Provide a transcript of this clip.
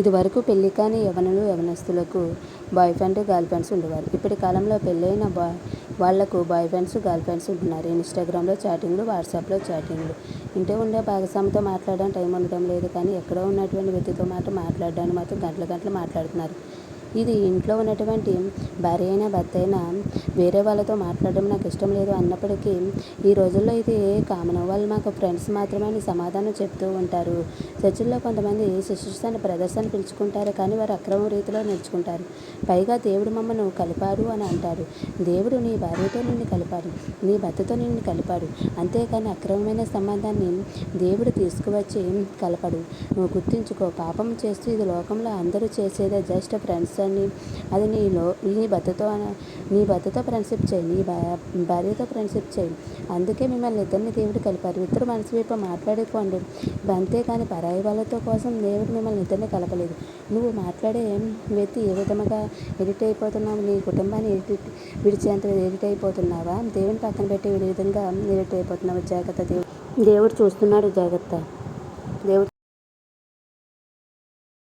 ఇదివరకు పెళ్ళి కాని యవనులు యవ్వనస్తులకు బాయ్ ఫ్రెండ్ గర్ల్ ఫ్రెండ్స్ ఉండేవారు. ఇప్పటి కాలంలో పెళ్ళైన బా వాళ్ళకు బాయ్ ఫ్రెండ్స్ గర్ల్ ఫ్రెండ్స్ ఉంటున్నారు. ఇన్స్టాగ్రామ్లో చాటింగ్లు వాట్సాప్లో చాటింగ్లు ఇంట్లో ఉండే భాగస్వామితో మాట్లాడడానికి టైం ఉండడం లేదు కానీ ఎక్కడో ఉన్నటువంటి వ్యక్తితో మాట మాట్లాడడానికి మాత్రం గంటల గంటలు మాట్లాడుతున్నారు. ఇది ఇంట్లో ఉన్నటువంటి భార్య అయినా భర్త అయినా వేరే వాళ్ళతో మాట్లాడడం నాకు ఇష్టం లేదు అన్నప్పటికీ ఈ రోజుల్లో ఇది కామన్ వాళ్ళు మాకు ఫ్రెండ్స్ మాత్రమే అని సమాధానం చెప్తూ ఉంటారు. చర్చిల్లో కొంతమంది శిష్యుస్ అని ప్రదర్శన పిలుచుకుంటారు కానీ వారు అక్రమ రీతిలో నేర్చుకుంటారు పైగా దేవుడు మమ్మను కలిపారు అని అంటారు. దేవుడు నీ భార్యతో నిన్ను కలిపాడు నీ భర్తతో నిన్ను కలిపాడు. అంతేకాని అక్రమమైన సంబంధాన్ని దేవుడు తీసుకువచ్చి కలపడు. నువ్వు గుర్తుంచుకో పాపం చేస్తూ ఇది లోకంలో అందరూ చేసేదే జస్ట్ ఫ్రెండ్స్ అని అది నీలో నీ భర్తతో నీ భర్తతో ఫ్రెండ్షిప్ చేయి నీ భార్యతో ఫ్రెండ్షిప్ చేయి. అందుకే మిమ్మల్ని ఇద్దరిని దేవుడు కలిపారు. ఇద్దరు మనసు వైపు మాట్లాడుకోండి. అంతేకాని పరాయి వాళ్ళతో కోసం దేవుడు మిమ్మల్ని ఇద్దరిని కలపలేదు. నువ్వు మాట్లాడే వ్యక్తి ఏ విధంగా ఎడిట్ అయిపోతున్నావు? నీ కుటుంబాన్ని ఎడిట్ విడిచేంత ఎడిట్ అయిపోతున్నావా? దేవుని పక్కన పెట్టి విధంగా ఎడిట్ అయిపోతున్నావు? జాగ్రత్త దేవుడు. దేవుడు చూస్తున్నాడు జాగ్రత్త. దేవుడు